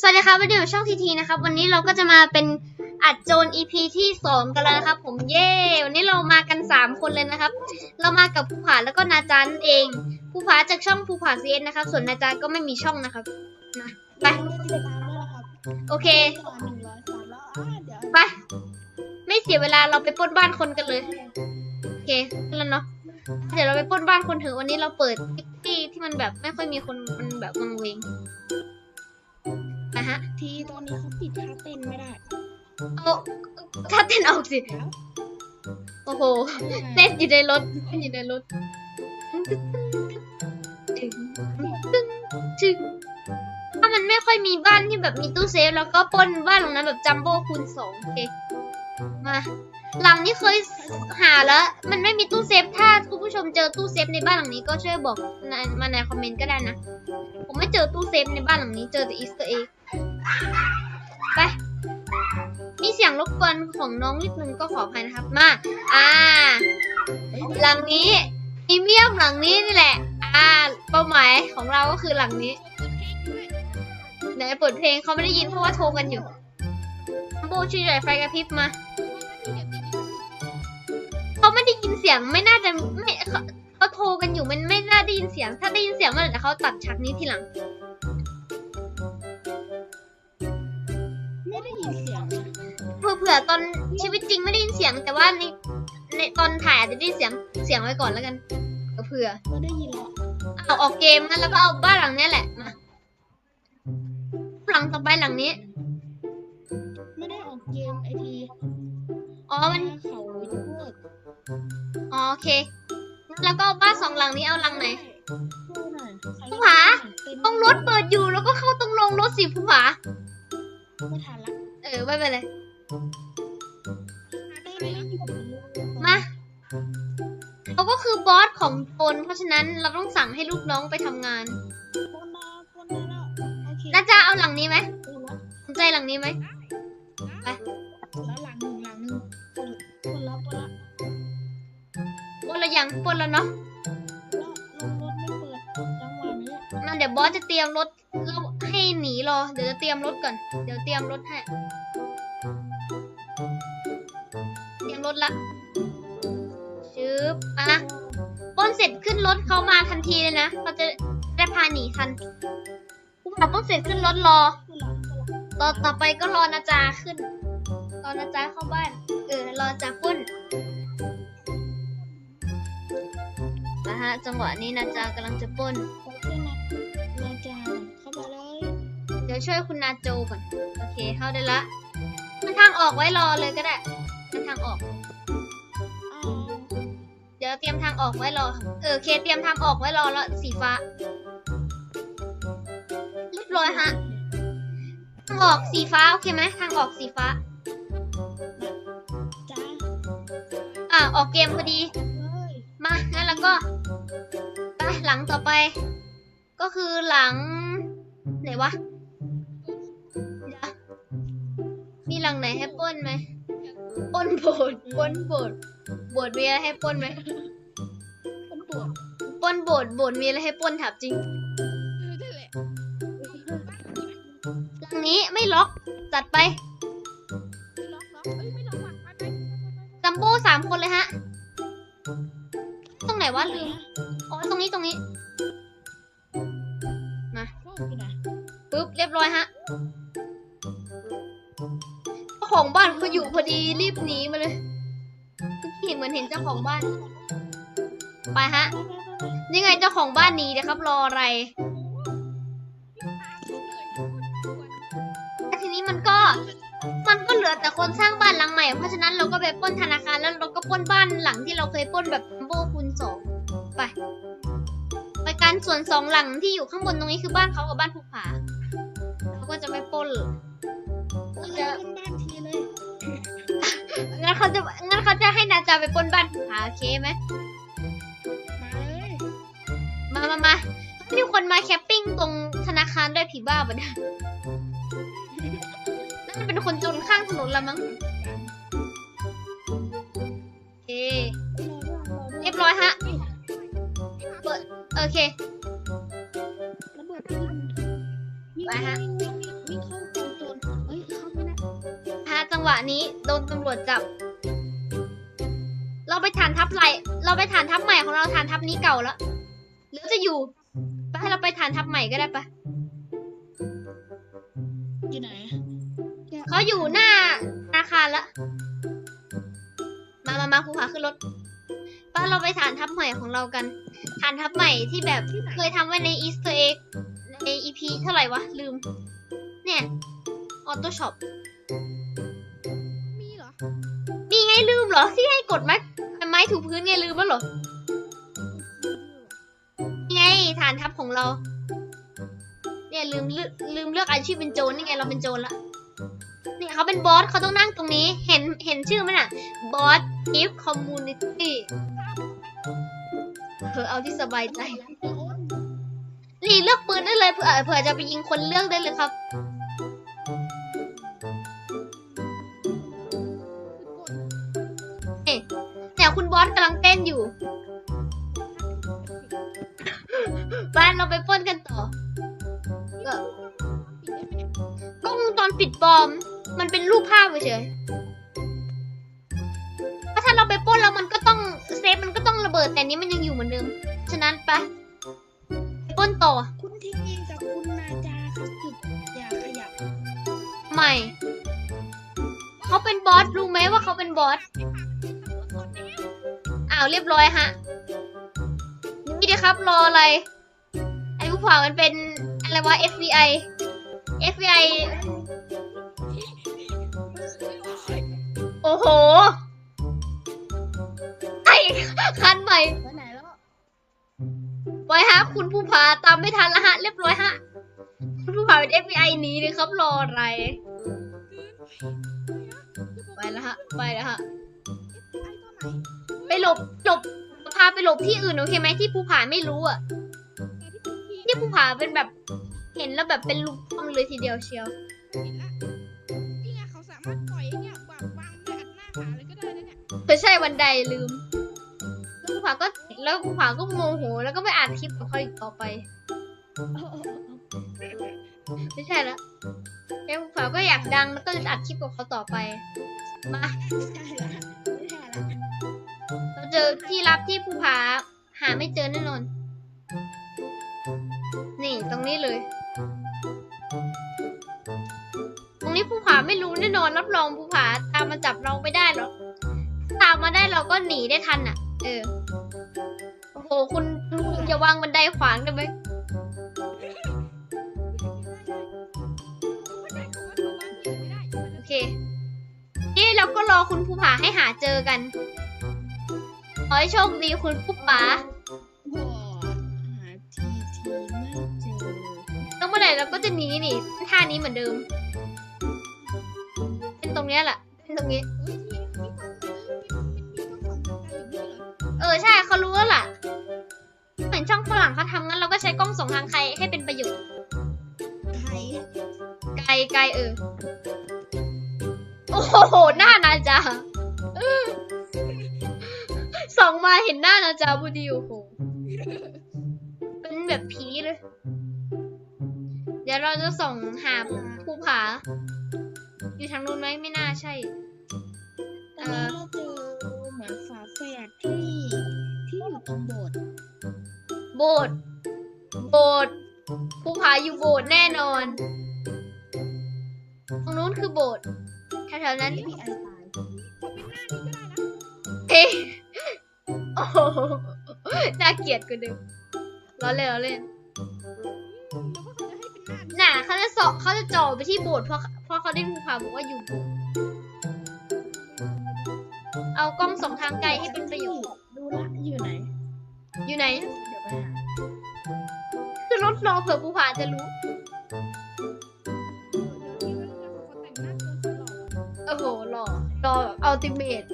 สวัสดีครับวันนี้อยู่ช่องทีทีนะครับ วันนี้เราก็จะมาเป็นอัดโจน EP ที่สองกันแล้วนะครับ ผมเย่วันนี้เรามากันสามคนเลยนะครับ เรามากับภูผาแล้วก็นาจันเองภูผาจากช่องภูผาซีเอนะครับ ส่วนนาจาก็ไม่มีช่องนะครับนะไปโอเคไปไม่เสียเวลาเราไปปล้นบ้านคนกันเลยโอเคแล้วเนาะเดี๋ยวเราไปปล้นบ้านคนเถอะวันนี้เราเปิดที่ที่มันแบบไม่ค่อยมีคนมันแบบวังเวง นะฮะ ทีตอนนี้เขาปิดท่าเต้นไม่ได้เอาถ้าเต้นออกสิแล้วโอ้โห เต้นอยู่ในรถเต้นอยู่ในรถถึงถึงถึงถ้ามันไม่ค่อยมีบ้านที่แบบมีตู้เซฟ แล้วก็ปล้นบ้านหลังนั้นแบบจัมโบ้คูณสองโอเค มาหลังนี้เคยหาแล้ว มันไม่มีตู้เซฟ ถ้าคุณผู้ชมเจอตู้เซฟในบ้านหลังนี้ก็ช่วยบอกในมาในคอมเมนต์ก็ได้นะ ผมไม่เจอตู้เซฟในบ้านหลังนี้เจอแต่อีสเตอร์เอ็ก ไปมีเสียงรบกวนของน้องนิดนึงก็ขออภัยนะครับ มา อ่า หลังนี้พรีเมียมหลังนี้นี่แหละ อ่า เป้าหมายของเราก็คือหลังนี้ไหนเปิดเพลงเขาไม่ได้ยินเพราะว่าโทรกันอยู่โบช่วยหน่อยไฟกระพริบมาเขาไม่ได้ยินเสียงไม่น่าจะไม่เขาโทรกันอยู่มันไม่น่าได้ยินเสียง ถ้าได้ยินเสียงเมื่อไหร่เขาตัดฉากนี้ทีหลัง ผื่อเผื่อตอนชีวิตจริงไม่ได้ยินเสียง แต่ว่าในในตอนถ่ายอาจจะได้ยินเสียงเสียงไว้ก่อนแล้วกันก็เผื่อไม่ได้ยินแล้วเอาออกเกมนะแล้วก็เอาบ้านหลังเนี้ยแหละมาหลังต่อไปหลังนี้ ไม่ได้ออกเกมไอทีอ๋อมันเขายกเลิกอ๋อโอเคงั้นแล้วก็เอาบ้านสองหลังนี้เอาหลังไหนดูหน่อยใครผู้ผาต้องรถเปิดอยู่แล้วก็เข้าตรงลงรถสิผู้ผาไม่ทันละเออไม่เป็นไรเต้นแล้วอยู่ มาเขาก็คือบอสของตน เพราะฉะนั้นเราต้องสั่งให้ลูกน้องไปทำงานปนดาปนดาแล้วโอเคน่าจะเอาหลังนี้ไหมดูแล้วสนใจหลังนี้ไหมแล้วหลังหนึ่งหลังหนึ่งปนปนแล้วปนแล้วปล้นแล้วยังปล้นแล้วเนาะแล้วลงรถไม่เปิดจังหวะนี้นั่นเดี๋ยวบอสจะเตรียมรถแล้วให้หนีรอ เดี๋ยวจะเตรียมรถก่อน เดี๋ยวเตรียมรถให้ เตรียมรถละชึบอะปล้นเสร็จขึ้นรถเขามาทันทีเลยนะเขาจะได้พาหนีทันผู้ขับปล้นเสร็จขึ้นรถรอขึ้นหลังขึ้นหลังต่อต่อไปก็รอนาจาขึ้น รอนาจาเข้าบ้าน เออ รอจากปล้นนะฮะ จังหวะนี้นาจากำลังจะปล้นเขาขึ้นนะนาจาเข้ามาเลย เดี๋ยวช่วยคุณนาโจก่อน โอเค เข้าได้ละมันทางออกไว้รอเลยก็ได้ มันทางออกอ้าวเดี๋ยวเตรียมทางออกไว้รอ เออโอเคเตรียมทางออกไว้รอแล้วสีฟ้าเรียบร้อยฮะ ทางออกสีฟ้า โอเคไหมทางออกสีฟ้าจ้าอ่าออกเกมพอดีเฮ้ยมางั้นแล้วก็ไปหลังต่อไป ก็คือหลัง ไหนวะเดี๋ยวมีหลังไหนให้ปล้นไหมป ล้นโบสถ์ปล้นโบสถ์โบสถ์มีอะไรให้ปล้นไหมคนปวดปล้นโบสถ์โบสถ์มีอะไรให้ปล้นถามจริงนั่นแหละหลังนี้ไม่ล็อกจัดไปล็อกล็อกเอ้ยไม่ล็อกอะไปไปจัมโบ้สามคนเลยฮะ ตรงไหนวะลืมอ๋อตรงนี้ตรงนี้มาพ่อกูนะปึ๊บเรียบร้อยฮะ ของบ้านเขาอยู่พอดีรีบหนีมาเลยเมื่อกี้เหมือนเห็นเจ้าของบ้าน ไปฮะ นี่ไงเจ้าของบ้านหนีเดี๋ยวครับรออะไรทีนี้มันก็มันก็เหลือแต่คนสร้างบ้านหลังใหม่ เพราะฉะนั้นเราก็ไปป้นธนาคารแล้วเราก็ป้นบ้านหลังที่เราเคยป้นแบบโบคูณสองไปไปกันส่วนสองหลังที่อยู่ข้างบนตรงนี้คือบ้านเขากับบ้านภูผาเราก็จะไม่ป้น งั้นเขาจะงั้นเขาจะให้นาจาไปปล้นบ้านภูผาโอเคไหมมาเลยมามามามีคนมาแคปปิ้งตรงธนาคารด้วยผีบ้าปะเนี่ยน่าจะเป็นคนจนข้างถนนละมั้งโอเคเรียบร้อยฮะเปิดโอเค ระเบิดที่วิ่งไปฮะวิ่ง วะนี้โดนตำรวจจับ เราไปฐานทัพไหลเราไปฐานทัพใหม่ของเราฐานทัพนี้เก่าแล้วหรือจะอยู่ไปให้เราไปฐานทัพใหม่ก็ได้ปะอยู่ไหนเขาอยู่หน้าธนาคารละมามามาภูผาขึ้นรถป้าเราไปฐานทัพใหม่ของเรากันฐานทัพใหม่ที่แบบเคยทำไว้ในอีสเตอร์เอ็กในอีพีเท่าไหร่วะลืม เนี่ยออโต้ช็อปมีเหรอ มีไงลืมเหรอที่ให้กดไม้ไม้ถูพื้นไงลืมแล้วเหรอนี่ไงฐานทัพของเรา เนี่ยลืมลืมเลือกอาชีพเป็นโจรนี่ไงเราเป็นโจรละเนี่ยเขาเป็นบอสเขาต้องนั่งตรงนี้ เห็นเห็นชื่อไหมน่ะบอสกิฟคอมมูนิตี้เออเอาที่สบายใจนี่เลือกปืนได้เลยเผื่อเผื่อจะไปยิงคนเลือกได้เลยครับ เนี่ยคุณบอสกำลังเต้นอยู่ บ้านเราไปปล้นกันต่อ ก็กล้องวงจรปิดปลอม มันเป็นรูปภาพเฉยๆถ้าเราไปปล้นแล้วมันก็ต้องเซฟมันก็ต้องระเบิดแต่นี้มันยังอยู่เหมือนเดิม ฉะนั้นไปไปปล้นต่อ คุณทีกับคุณนาจาเขาจุดอย่าขยับใหม่ เขาเป็นบอสรู้ไหมว่าเขาเป็นบอสอ้าวเรียบร้อยฮะ นี่เดียวครับรออะไร ไอ้ผู้ผ่ามันเป็นอะไรวะ FBI FBI โอ้โห ไอ้คันใหม่ไปไหนแล้วไว้ฮะ คุณผู้ผาตามไม่ทันละฮะ เรียบร้อยฮะ คุณผู้ผาเป็น FBI หนีเลยครับรออะไร ไปแล้วฮะ ไปแล้วฮะ หลบหลบพาไปหลบที่อื่นโอเคไหมที่ภูผาไม่รู้อะที่ภูผาเป็นแบบ เห็นแล้วแบบเป็นลูกป้อมเลยทีเดียวเชียวนี่ไงเขาสามารถปล่อยไอ้เนี่ยแบบวางไว้อัดหน้าขาเลยก็ได้นะเนี่ยไม่ใช่วันใดลืมแล้วภูผาก็แล้วภูผาก็โมโหแล้วก็ไม่อ่านคลิปของเขาอีกต่อไป ไม่ใช่ละแล้วภูผาก็อยากดังแล้วก็จะอัดคลิปของเขาต่อไปมา อที่รับที่ภูผาหาไม่เจอแน่นอน นี่ตรงนี้เลย ตรงนี้ภูผาไม่รู้แน่นอนรับรองภูผาตามมาจับเราไม่ได้หรอกตามมาได้เราก็หนีได้ทันอะ เออ โอ้โหคุณคุณอย่าวางบันไดขวางได้ไหมโอเค นี่เราก็รอคุณภูผาให้หาเจอกัน ขอให้โชคดีคุณผู้ป๋าโอ้หาทีทีไม่เจอแล้วเมื่อไหร่เราก็จะหนีนี่ท่านี้เหมือนเดิม เป็นตรงเนี้ยแหละเป็นตรงนี้เฮ้ยทีนี่ต้องซื้อมีมีต้องสองทางอยู่นี่เหรอเออใช่เขารู้แล้วล่ะเหมือนช่องฝรั่งเขาทำงั้นเราก็ใช้กล้องส่องทางใครให้เป็นประโยชน์ใครไกลไกลเออโอ้โหหน้า เห็นหน้านาจาพอดีโอ้โหเป็นแบบผีเลย เดี๋ยวเราจะส่องหาภูผา อยู่ทางนู้นไหมไม่น่าใช่ตอนนี้เราเจอเหมือนฝาแฝดที่ที่อยู่ตรงโบสถ์โบสถ์โบสถ์ภูผาอยู่โบสถ์แน่นอน ตรงนู้นคือโบสถ์แถวๆนั้นที่พี่ไอตายเฮ้ยโอ้โห น่าเกลียดกว่าเดิมล้อเล่นล้อเล่นน่ะเขาจะสอบเขาจะจ่อไปที่โบสถ์เพราะเพราะเขาได้ภูผาบอกว่าอยู่โบสถ์เอากล้องส่องทางไกลให้เป็นประโยชน์ดูละอยู่ไหน อยู่ไหน เดี๋ยวไปหาคือรถรอเผื่อภูผาจะรู้โอ้โหหล่อหล่ออัลติเมท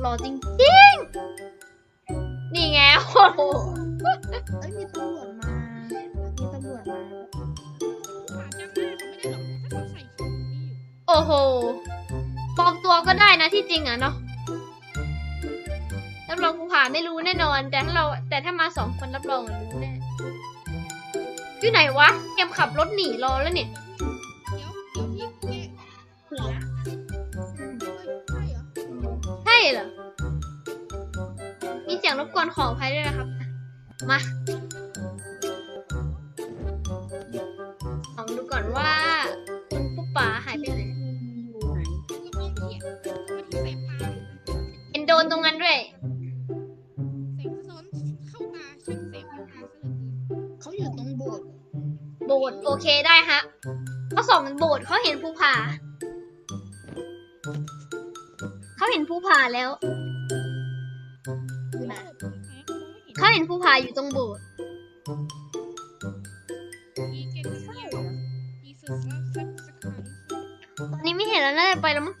หล่อจริงจริงๆ นี่ไงโอ้โหเอ้ยมีตำรวจมา มีตำรวจมาโอ้โหปลอมตัวก็ได้นะที่จริงอะเนาะรับรองภูผาไม่รู้แน่นอน แต่ถ้าเราแต่ถ้ามาสองคนรับรองอะรู้แน่อยู่ไหนวะเกมขับรถหนีรอแล้วเนี่ย ขออภัยด้วยนะครับ มาลองดูก่อนว่าคุณปุ๊บป๋าหายไปไหนอยู่ไหนก็มองเขียนมาที่แสบตาเห็นโดนตรงนั้นด้วยแสงสะท้อนเข้าตาช่างแสบผิวตาซะเหลือเกินเขาอยู่ตรงโบสถ์โบสถ์โอเคได้ฮะเขาส่องโบสถ์เขาเห็นภูผาเขาเห็นภูผาแล้ว เขาเห็นภูผาอยู่ตรงโบสถ์อีเกนเซียอีสุดสักสักสักครั้งตอนนี้ไม่เห็นแล้วน่าจะไปแล้วมั้ง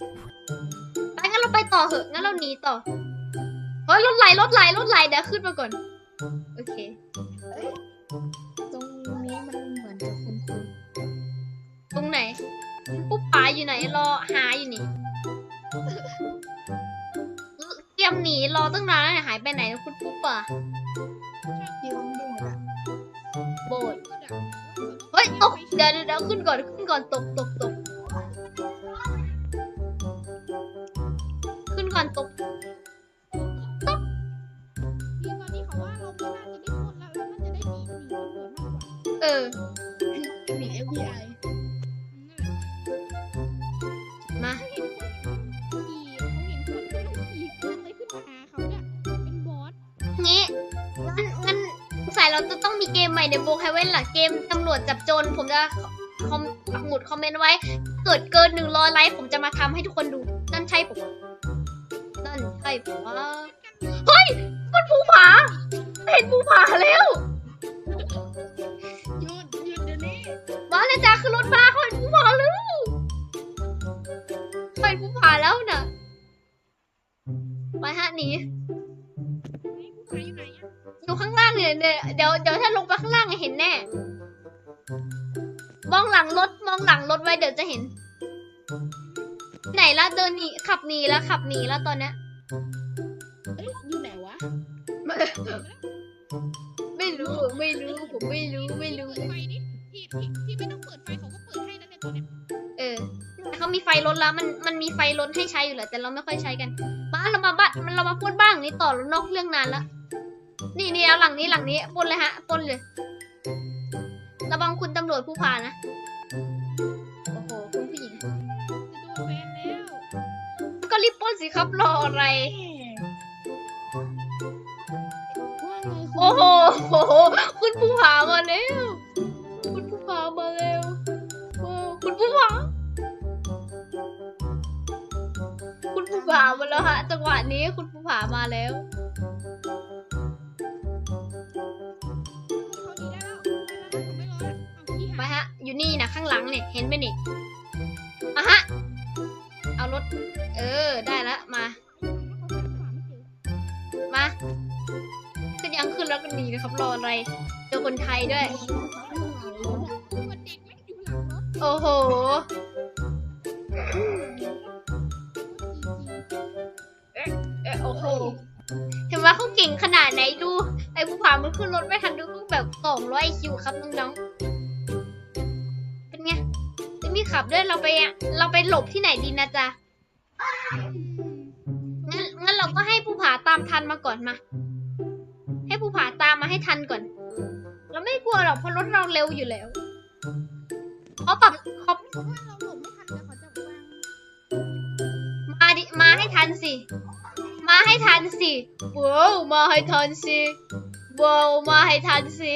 ไปงั้นเราไปต่อเหอะงั้นเราหนีต่อเฮ้ยรถไหลรถไหลรถไหลเดี๋ยวขึ้นมาก่อน โอเคตรงนี้มันเหมือนจะคุ้นตรงไหนปุ๊บป๋าอยู่ไหนรอหาอยู่นี่เตรียมหนีรอตั้งนานแล้วเนี่ยหายไปไหนคุณปุ๊บป๋า ตกเดี๋ยวเดี๋ยวเขึ้นก่อนขึ้นก่อนตกตกตกขึ้นก่อนตกนี่ตอนนี้เขาว่าเราไม่น่าจะได้พ้นแล้วเราน่าจะได้หนีหนีตำรวจมากกว่าเออมี FBI มาเขาเห็นคนขี่เขาเห็นคนที่เขาขี่ขึ้นเลยขึ้นมาหาเขาเนี่ยเป็นบอสงี้งั้น สายเราจะต้องมีเกมใหม่ในโบไฮเว่นล่ะเกมตำรวจจับโจรผมจะคอมปักหมุดคอมเมนต์ไว้ เกิดเกินหนึ่งร้อยไลค์ผมจะมาทำให้ทุกคนดู นั่นใช่ผมวะนั่นใช่ผมวะเฮ้ย มันภูผา เห็นภูผาแล้วหยุดหยุดเดี๋ยวนี้มาเลยจ้าคือรถมาเขาเห็นภูผาแล้วเขาเห็นภูผาแล้วน่ะไปฮะหนี นอะอยู่ข้างล่างเนี่ยเนี่ยเดี๋ยวเดี๋ยวถ้าลงไปข้างล่างเห็นแน่ มองหลังรถมองหลังรถไว้เดี๋ยวจะเห็น ไหนละเดินหนีขับหนีแล้วขับหนีแล้วตอนเนี้ยเอ้ยอยู่ไหนวะไม่รู้ไม่รู้ผมไม่รู้ไม่รู้ เปิดไฟดิที่ที่ที่ไม่ต้องเปิดไฟเขาก็เปิดให้แล้วเนี่ยตัวเนี้ยเออแต่เขามีไฟรถแล้วมันมันมีไฟรถให้ใช้อยู่แหละแต่เราไม่ค่อยใช้กัน มาเรามาบ้านมันเรามาพูดบ้างนี่ต่อแล้วนอกเรื่องนานละ นี่นี่เอาหลังนี้หลังนี้ปล้นเลยฮะปล้นเลย ระวังคุณตำรวจผู้พานะ โอ้โห คุณผู้หญิงจะโดนแบนแล้วก็รีบปล้นสิครับรออะไร ว่าไงคุณโอ้โหคุณผู้ผามาแล้ว คุณผู้ผามาแล้วโอ้คุณผู้ผาคุณผู้ผามาแล้วฮะ จังหวะนี้คุณผู้ผามาแล้ว อยู่นี่นะข้างหลังเนี่ยเห็นไหมนี่มาฮะ เอารถ เออ ได้ละมา มาขึ้นยังขึ้นแล้วก็หนีนะครับรออะไรเจอคนไทยด้วยคนเด็กไม่อยู่หลังรถโอ้โหเอะโอ้โหเห็นว่าเขาเก่งขนาดไหนดู ไอ้ผู้ผ่ามันขึ้นรถไม่ทันดูแบบสองร้อยคิวครับน้องๆเป็นไง่ขับด้วยเราไปอะเราไปหลบที่ไหนดีนะจ๊ะงั้นงั้นเราก็ให้ผู้ผาตามทันมาก่อนมา ให้ผู้ผาตามมาให้ทันก่อน เราไม่กลัวหรอกเพราะรถเราเร็วอยู่แล้วเขาปรับเขาเพราะว่าเราหลบไม่ทันแล้วเขามาดิมาให้ทันสิ มาให้ทันสิว้าวมาให้ทันสิว้าวมาให้ทันสิ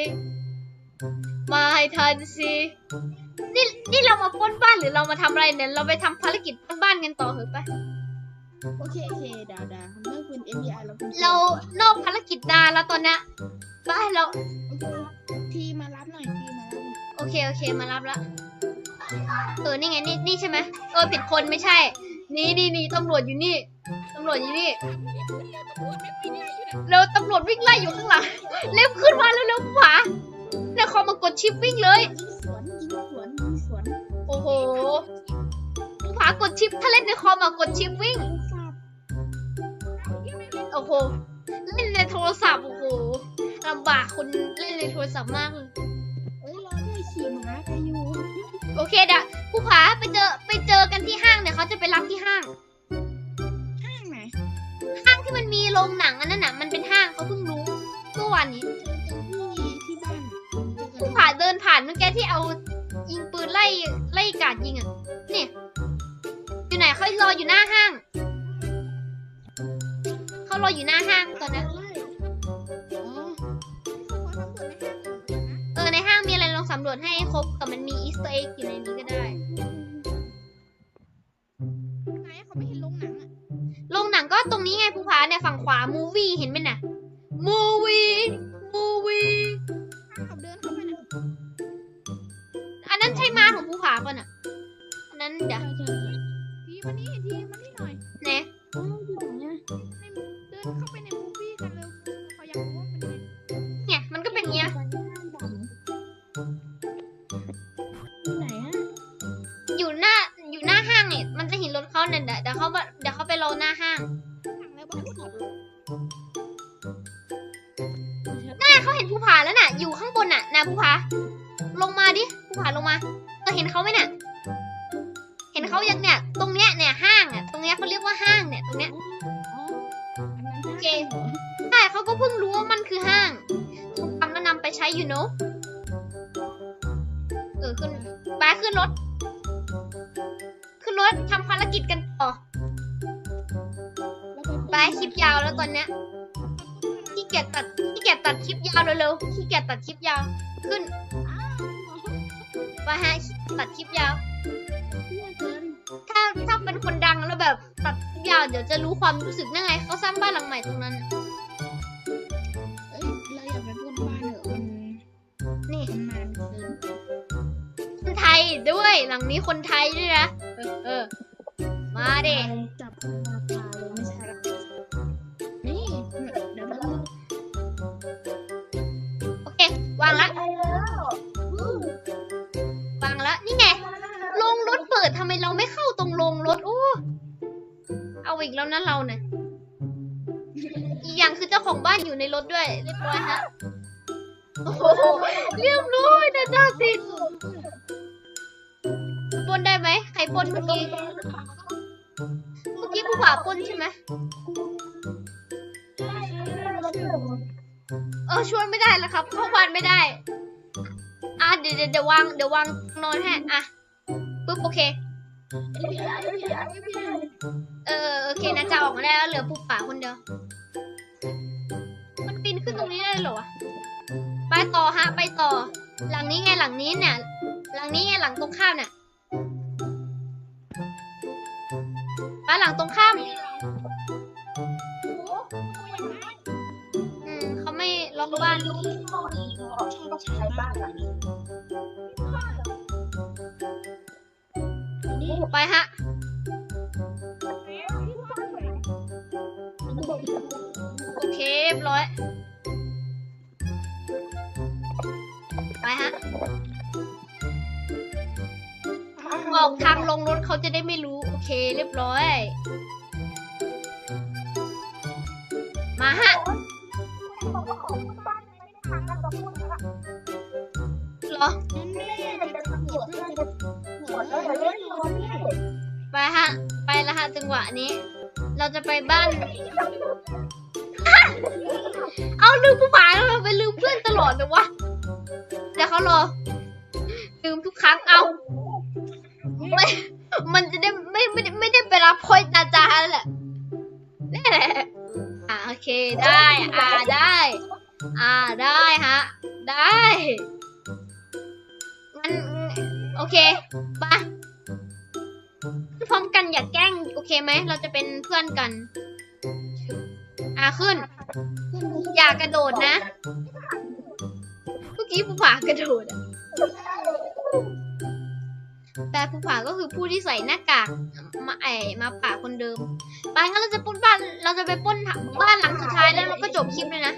มาให้ทันสิ นี่นี่เรามาปล้นบ้านหรือเรามาทำอะไรเนี่ย เราไปทำภารกิจปล้นบ้านกันต่อเถอะไป โอเคโอเคดาดาเมื่อคุณ FBI เราคุณเรานอกภารกิจนานแล้วตอนเนี้ยไปเราโอเคทีมารับหน่อยทีมารับหน่อยโอเคโอเคมารับละเออนี่ไงนี่นี่ใช่ไหมเออผิดคนไม่ใช่ นี่นี่นี่ตำรวจอยู่นี่ตำรวจอยู่นี่ตำรวจไม่ค่อยได้อยู่นะเร็วตำรวจวิ่งไล่อยู่ข้างหลังเร็วขึ้นมาเร็วเร็วขวา เนี่ยคอมากดชิปวิ่งเลย ยิงสวนยิงสวนยิงสวนโอ้โหขวากดชิปถ้าเล่นในคอมอะกดชิปวิ่งยิงสับโอ้โห เล่นในโทรศัพท์โอ้โหลำบากคนเล่นในโทรศัพท์มากเลยเอ้ยรอด้วยขี่ม้าไปอยู่โอเคเดี๋ยวผู้ผาไปเจอไปเจอกันที่ห้างเนี่ยเขาจะไปรับที่ห้าง ห้างไหนห้างที่มันมีโรงหนังอันนั้นน่ะมันเป็นห้างเขาเพิ่งรู้เมื่อวานนี้ที่ที่บ้านเจอ กันผู้ผ่าเดินผ่านเมื่อกี้ที่เอายิงปืนไล่ไล่กราดยิงอะเนี่ยอยู่ไหนเขารออยู่หน้าห้างเขารออยู่หน้าห้างตอนนั้นอ๋อเขาขอสำรวจในห้างก่อนนะเออในห้างมีอะไรลองสำรวจให้ครบแต่มันมีอีสเตอร์เอ็กอยู่ในนี้ก็ได้ไหนเขาไม่เห็นโรงหนังอะโรงหนังก็ตรงนี้ไงภูผาเนี่ยฝั่งขวามูวี่เห็นไหมน่ะมูวี่มูวี่าเห็นภูผาแล้วน่ะ อยู่ข้างบนน่ะนาภูผาลงมาดิภูผาลงมาเธอเห็นเขาไหมน่ะ เห็นเขายังเนี่ย ตรงเนี้ยเนี่ยห้างอะตรงเนี้ยเขาเรียกว่าห้างเนี่ยตรงเนี้ยอ๋ออันนั้นโอเคใช่เขาก็เพิ่งรู้ว่ามันคือห้างถูกทำแล้วนำไปใช้อยู่เนอะเออขึ้นไปขึ้นรถ ขึ้นรถทำภารกิจกันต่อไปคลิปยาวแล้วตอนเนี้ยขี้เกียจตัดขี้ เกียจตัดคลิปยาวเร็วๆขี้เกียจตัดคลิปยาว ขึ้นไปฮะตัดคลิปยาว ถ้าถ้าเป็นคนดังแล้วแบบตัดคลิปยาวเดี๋ยวจะรู้ความรู้สึกนั่งไงเขาสร้างบ้านหลังใหม่ตรงนั้นน่ะเอ้ยเราอย่าไปพูดบ้านเถอะมันนี่มันนานเกินคนไทยด้วยหลังนี้คนไทยด้วยนะเออเออมาเด็จับ อีกแล้วนะเราเนี่ย อีกอย่างคือเจ้าของบ้านอยู่ในรถด้วย เรียบร้อยฮะ โอ้โหเรียบร้อยนะจ้าสิปนได้ไหมใครปนเมื่อกี้ เมื่อกี้ผู้ผ่าปนใช่ไหมเออช่วยไม่ได้แล้วครับ เข้าบ้านไม่ได้ อะเดี๋ยวเดี๋ยวเดี๋ยววางเดี๋ยววางนอนให้อะปุ๊บโอเค เออโอเคนะจะออกมาได้แล้วเหลือปุบป่าคนเดียว มันปีนขึ้นตรงนี้ได้เหรอวะไปต่อฮะ ไปต่อ หลังนี้ไงหลังนี้เนี่ย หลังนี้ไงหลังตรงข้ามเนี่ยไปหลังตรงข้ามอืมเขาไม่ล็อกบ้านใช้บ้านแบบนี้ ไปฮะโอเคเรียบร้อย ไปฮะออกทางลงรถเขาจะได้ไม่รู้ โอเค เรียบร้อย จังหวะนี้ เราจะไปบ้านเอาลืมผู้ผาแล้วเราไปลืมเพื่อนตลอดเลยวะเดี๋ยวเขารอลืมทุกครั้งเอาไม่มันจะได้ไม่ไม่ได้ไม่ได้ไปรับพอยตาจาแล้วแหละนี่แหละอ่าโอเคได้อ่าได้ อ่าได้ฮะ ได้งั้นโอเคไป พร้อมกันอย่าแกล้งโอเคไหม เราจะเป็นเพื่อนกัน อ่าขึ้น อย่ากระโดดนะ เมื่อกี้ภูผากระโดดอะแต่ภูผาก็คือผู้ที่ใส่หน้ากากมาไอมาป่าคนเดิมไปงั้นเราจะปล้นบ้าน เราจะไปปล้นบ้านหลังสุดท้ายแล้วเราก็จบคลิปเลยนะ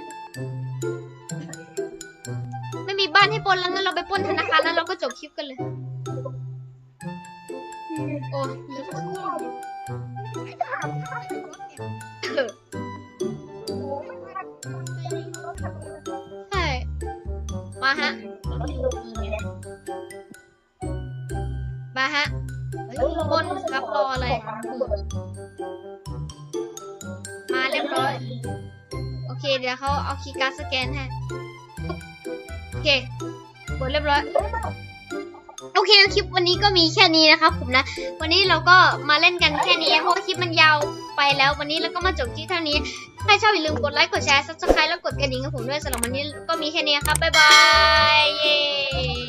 ไม่มีบ้านให้ป้นแล้วงั้นเราไปปล้นธนาคารแล้วเราก็จบคลิปกันเลย โอ้เลือกครู่เออใช่ มาฮะ มาฮะบนรับรออะไรมาเรียบร้อย โอเค เดี๋ยวเขาเอาคีย์การ์ดสแกนให้ โอเคกดเรียบร้อย โอเคคลิปวันนี้ก็มีแค่นี้นะครับผมนะ วันนี้เราก็มาเล่นกันแค่นี้ เพราะว่าคลิปมันยาวไปแล้ววันนี้เราก็มาจบที่เท่านี้ ใครชอบอย่าลืมกดไลค์กดแชร์ซับสไครต์แล้วกดกระดิ่งกับผมด้วยสำหรับวันนี้ก็มีแค่นี้ครับบ๊ายบายเย้